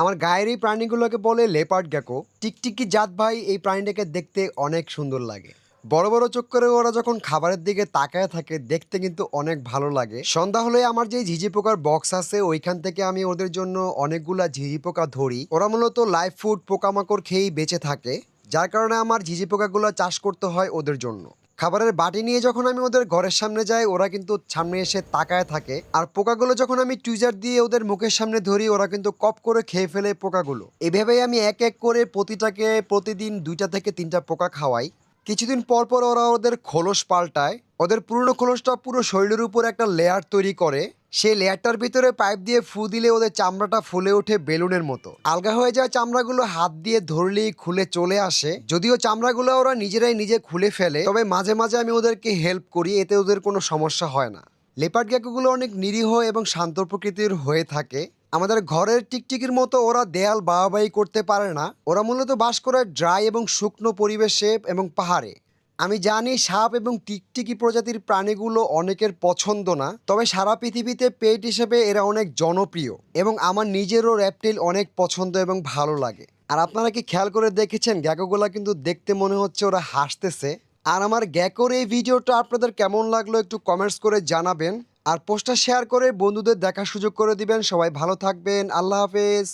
আমার গায়ের এই প্রাণীগুলোকে বলে লেপার্ড গ্যাকো, টিকটিকি জাত ভাই এই প্রাণীটাকে দেখতে অনেক সুন্দর লাগে। বড় বড় চোখ করে ওরা যখন খাবারের দিকে তাকায় থাকে, দেখতে কিন্তু অনেক ভালো লাগে। সন্ধ্যা হলে আমার যে ঝিঝি পোকার বক্স আছে, ওইখান থেকে আমি ওদের জন্য অনেকগুলা ঝিঝি পোকা ধরি। ওরা মূলত লাইফ ফুড পোকামাকড় খেয়েই বেঁচে থাকে, যার কারণে আমার ঝিঝি পোকাগুলো চাষ করতে হয় ওদের জন্য। খাবারের বাটি নিয়ে যখন আমি ওদের ঘরের সামনে যাই, ওরা কিন্তু সামনে এসে তাকায় থাকে। আর পোকাগুলো যখন আমি টুইজার দিয়ে ওদের মুখের সামনে ধরি, ওরা কিন্তু কপ করে খেয়ে ফেলে পোকাগুলো। এভাবেই আমি এক এক করে প্রতিটাকে প্রতিদিন দুইটা থেকে তিনটা পোকা খাওয়াই। কিছুদিন পর পর ওরা ওদের খোলস পাল্টায়। ওদের পুরনো খোলসটা পুরো শরীরের উপর একটা লেয়ার তৈরি করে। সেই লেয়ারটার ভিতরে পাইপ দিয়ে ফু দিলে ওদের চামড়াটা ফুলে ওঠে বেলুনের মতো। আলগা হয়ে যাওয়া চামড়াগুলো হাত দিয়ে ধরলেই খুলে চলে আসে। যদিও চামড়াগুলো ওরা নিজেরাই নিজে খুলে ফেলে, তবে মাঝে মাঝে আমি ওদেরকে হেল্প করি, এতে ওদের কোনো সমস্যা হয় না। লেপার্ড গ্যাকোগুলো অনেক নিরীহ এবং শান্ত প্রকৃতির হয়ে থাকে। আমাদের ঘরের টিকটিকির মতো ওরা দেয়াল বাহাবাহি করতে পারে না। ওরা মূলত বাস করে ড্রাই এবং শুকনো পরিবেশে এবং পাহাড়ে। আমি জানি সাপ এবং টিকটিকি প্রজাতির প্রাণীগুলো অনেকের পছন্দ না, তবে সারা পৃথিবীতে পেট হিসেবে এরা অনেক জনপ্রিয় এবং আমার নিজেরও র্যাপটিল অনেক পছন্দ এবং ভালো লাগে। আর আপনারা কি খেয়াল করে দেখেছেন, গ্যাকোগুলা কিন্তু দেখতে মনে হচ্ছে ওরা হাসতেছে। আর আমার গ্যাকোর এই ভিডিওটা আপনাদের কেমন লাগল একটু কমেন্টস করে জানাবেন। আর পোস্টটা শেয়ার করে বন্ধুদের দেখার সুযোগ করে দিবেন। সবাই ভালো থাকবেন। আল্লাহ হাফেজ।